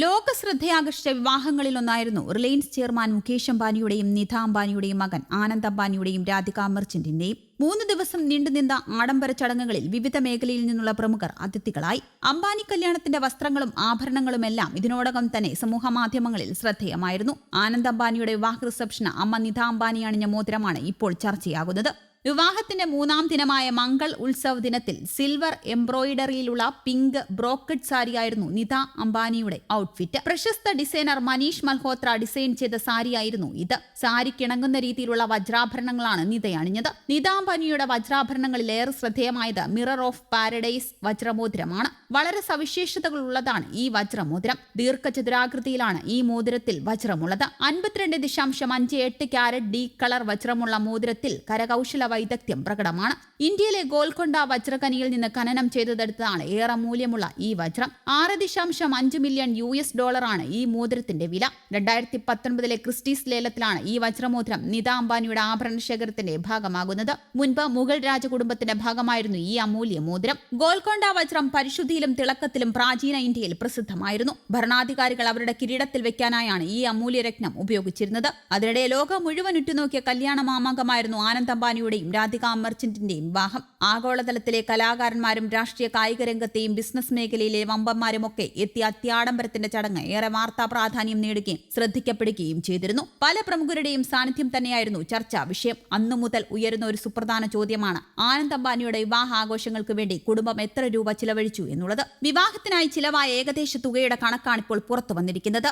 ലോക ശ്രദ്ധയാകർഷിച്ച വിവാഹങ്ങളിലൊന്നായിരുന്നു റിലയൻസ് ചെയർമാൻ മുകേഷ് അംബാനിയുടെയും നിധ അംബാനിയുടെയും മകൻ ആനന്ദ് അംബാനിയുടെയും രാധിക മെർച്ചന്റിന്റെയും മൂന്ന് ദിവസം നീണ്ടുനിന്ന ആഡംബര ചടങ്ങുകളിൽ വിവിധ മേഖലയിൽ നിന്നുള്ള പ്രമുഖർ അതിഥികളായി. അംബാനി കല്യാണത്തിന്റെ വസ്ത്രങ്ങളും ആഭരണങ്ങളും എല്ലാം ഇതിനോടകം തന്നെ സമൂഹ മാധ്യമങ്ങളിൽ ശ്രദ്ധേയമായിരുന്നു. ആനന്ദ് അംബാനിയുടെ വിവാഹ റിസപ്ഷന് അമ്മ നിധ അംബാനി അണിഞ്ഞ മോതിരമാണ് ഇപ്പോൾ ചർച്ചയാകുന്നത്. വിവാഹത്തിന്റെ മൂന്നാം ദിനമായ മംഗൾ ഉത്സവ് ദിനത്തിൽ സിൽവർ എംബ്രോയിഡറിയിലുള്ള പിങ്ക് ബ്രോക്കഡ് സാരിയായിരുന്നു നിത അംബാനിയുടെ ഔട്ട്ഫിറ്റ് പ്രശസ്ത ഡിസൈനർ മനീഷ് മൽഹോത്ര ഡിസൈൻ ചെയ്ത സാരിയായിരുന്നു ഇത്. സാരിക്കിണങ്ങുന്ന രീതിയിലുള്ള വജ്രാഭരണങ്ങളാണ് നിത അണിഞ്ഞത്. നിത അംബാനിയുടെ വജ്രാഭരണങ്ങളിൽ ഏറെ ശ്രദ്ധേയമായത് മിറർ ഓഫ് പാരഡൈസ് വജ്രമോതിരമാണ്. വളരെ സവിശേഷതകളുള്ളതാണ് ഈ വജ്രമോതിരം. ദീർഘചതുരാകൃതിയിലാണ് ഈ മോതിരത്തിൽ വജ്രമുള്ളത്. അൻപത്തിരണ്ട് ദശാംശം അഞ്ച് എട്ട് ക്യാരറ്റ് ഡി കളർ വജ്രമുള്ള മോതിരത്തിൽ കരകൗശല വൈദഗ്ധ്യം പ്രകടമാണ്. ഇന്ത്യയിലെ ഗോൽക്കൊണ്ട വജ്രഖനിയിൽ നിന്ന് ഖനനം ചെയ്തെടുത്തതാണ് ഏറെ മൂല്യമുള്ള ഈ വജ്രം. ആറ് ദശാംശം അഞ്ച് മില്യൺ യു എസ് ഡോളറാണ് ഈ മോതിരത്തിന്റെ വില. രണ്ടായിരത്തി പത്തൊൻപതിലെ ക്രിസ്റ്റീസ് ലേലത്തിലാണ് ഈ വജ്രമോതിരം നിത അംബാനിയുടെ ആഭരണ ശേഖരത്തിന്റെ ഭാഗമാകുന്നത്. മുൻപ് മുഗൾ രാജകുടുംബത്തിന്റെ ഭാഗമായിരുന്നു ഈ അമൂല്യ മോതിരം. ഗോൽക്കൊണ്ട വജ്രം പരിശുദ്ധിയിലും തിളക്കത്തിലും പ്രാചീന ഇന്ത്യയിൽ പ്രസിദ്ധമായിരുന്നു. ഭരണാധികാരികൾ അവരുടെ കിരീടത്തിൽ വെക്കാനായാണ് ഈ അമൂല്യ രത്നം ഉപയോഗിച്ചിരുന്നത്. അതിനിടെ ലോകം മുഴുവൻ ഉറ്റുനോക്കിയ കല്യാണ മാമാങ്കമായിരുന്നു ആനന്ദ് അംബാനിയുടെയും രാധിക മർച്ചന്റിന്റെയും വിവാഹം. ആഗോളതലത്തിലെ കലാകാരന്മാരും രാഷ്ട്രീയ കായിക രംഗത്തെയും ബിസിനസ് മേഖലയിലെ വമ്പന്മാരും ഒക്കെ എത്തിയ അത്യാഡംബരത്തിന്റെ ചടങ്ങ് ഏറെ വാർത്താ പ്രാധാന്യം നേടുകയും ശ്രദ്ധിക്കപ്പെടുകയും ചെയ്തിരുന്നു. പല പ്രമുഖരുടെയും സാന്നിധ്യം തന്നെയായിരുന്നു ചർച്ചാ വിഷയം. അന്നു മുതൽ ഉയരുന്ന ഒരു സുപ്രധാന ചോദ്യമാണ് ആനന്ദ് അംബാനിയുടെ വിവാഹ ആഘോഷങ്ങൾക്ക് വേണ്ടി കുടുംബം എത്ര രൂപ ചിലവഴിച്ചു എന്നുള്ളത്. വിവാഹത്തിനായി ചിലവായ ഏകദേശ തുകയുടെ കണക്കാണ് ഇപ്പോൾ പുറത്തു വന്നിരിക്കുന്നത്.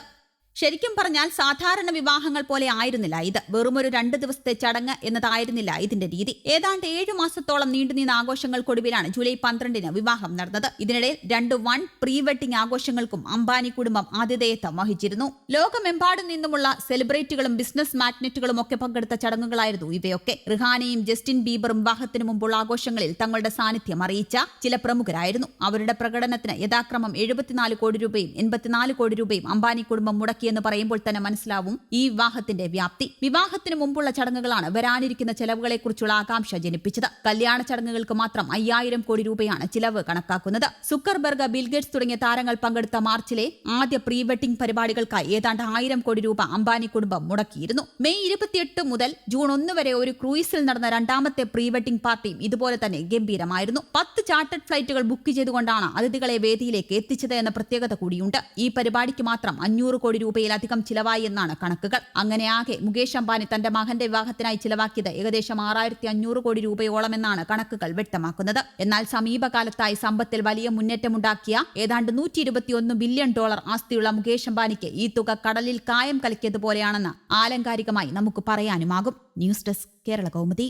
ശരിക്കും പറഞ്ഞാൽ സാധാരണ വിവാഹങ്ങൾ പോലെ ആയിരുന്നില്ല ഇത്. വെറുമൊരു രണ്ട് ദിവസത്തെ ചടങ്ങ് എന്നതായിരുന്നില്ല ഇതിന്റെ രീതി. ഏതാണ്ട് ഏഴു മാസത്തോളം നീണ്ടുനിന്ന ആഘോഷങ്ങൾക്കൊടുവിലാണ് ജൂലൈ പന്ത്രണ്ടിന് വിവാഹം നടന്നത്. ഇതിനിടയിൽ രണ്ട് വൺ പ്രീ വെഡിംഗ് ആഘോഷങ്ങൾക്കും അംബാനി കുടുംബം ആതിഥേയത്വം വഹിച്ചിരുന്നു. ലോകമെമ്പാടും നിന്നുമുള്ള സെലിബ്രിറ്റികളും ബിസിനസ് മാഗ്നറ്റുകളും ഒക്കെ പങ്കെടുത്ത ചടങ്ങുകളായിരുന്നു ഇവയൊക്കെ. റിഹാനയും ജസ്റ്റിൻ ബീബറും വിവാഹത്തിന് മുമ്പുള്ള ആഘോഷങ്ങളിൽ തങ്ങളുടെ സാന്നിധ്യം അറിയിച്ച ചില പ്രമുഖരായിരുന്നു. അവരുടെ പ്രകടനത്തിന് യഥാക്രമം എഴുപത്തിനാല് കോടി രൂപയും എൺപത്തിനാല് കോടി രൂപയും അംബാനി കുടുംബം മുടക്കി എന്ന് പറയുമ്പോൾ തന്നെ മനസ്സിലാവും ഈ വിവാഹത്തിന്റെ വ്യാപ്തി. വിവാഹത്തിന് മുമ്പുള്ള ചടങ്ങുകളാണ് വരാനിരിക്കുന്ന ചെലവുകളെ കുറിച്ചുള്ള ആകാംക്ഷ ജനിപ്പിച്ചത്. കല്യാണ ചടങ്ങുകൾക്ക് മാത്രം അയ്യായിരം കോടി രൂപയാണ് ചിലവ് കണക്കാക്കുന്നത്. സുക്കർബർഗ് ബിൽഗേറ്റ്സ് തുടങ്ങിയ താരങ്ങൾ പങ്കെടുത്ത മാർച്ചിലെ ആദ്യ പ്രീ വെഡിംഗ് പരിപാടികൾക്കായി ഏതാണ്ട് ആയിരം കോടി രൂപ അംബാനി കുടുംബം മുടക്കിയിരുന്നു. മെയ് ഇരുപത്തിയെട്ട് മുതൽ ജൂൺ ഒന്ന് വരെ ഒരു ക്രൂയിസിൽ നടന്ന രണ്ടാമത്തെ പ്രീ വെഡിംഗ് പാർട്ടിയും ഇതുപോലെ തന്നെ ഗംഭീരമായിരുന്നു. പത്ത് ചാർട്ടഡ് ഫ്ലൈറ്റുകൾ ബുക്ക് ചെയ്തുകൊണ്ടാണ് അതിഥികളെ വേദിയിലേക്ക് എത്തിച്ചത് എന്ന പ്രത്യേകത കൂടിയുണ്ട്. ഈ പരിപാടിക്ക് മാത്രം അഞ്ഞൂറ് കോടി രൂപയിലധികം ചിലവായി എന്നാണ് കണക്കുകൾ. അങ്ങനെയാകെ മുകേഷ് അംബാനി തന്റെ മകന്റെ വിവാഹത്തിനായി ചിലവാക്കിയത് ഏകദേശം ആറായിരത്തി അഞ്ഞൂറ് കോടി രൂപയോളമെന്നാണ് കണക്കുകൾ വ്യക്തമാക്കുന്നത്. എന്നാൽ സമീപകാലത്തായി സമ്പത്തിൽ വലിയ മുന്നേറ്റമുണ്ടാക്കിയ ഏതാണ്ട് നൂറ്റി ഇരുപത്തിയൊന്ന് ബില്യൺ ഡോളർ ആസ്തിയുള്ള മുകേഷ് അംബാനിക്ക് ഈ തുക കടലിൽ കായം കലക്കിയതുപോലെയാണെന്ന് ആലങ്കാരികമായി നമുക്ക് പറയാനുമാകും. News desk Kerala Kaumudi.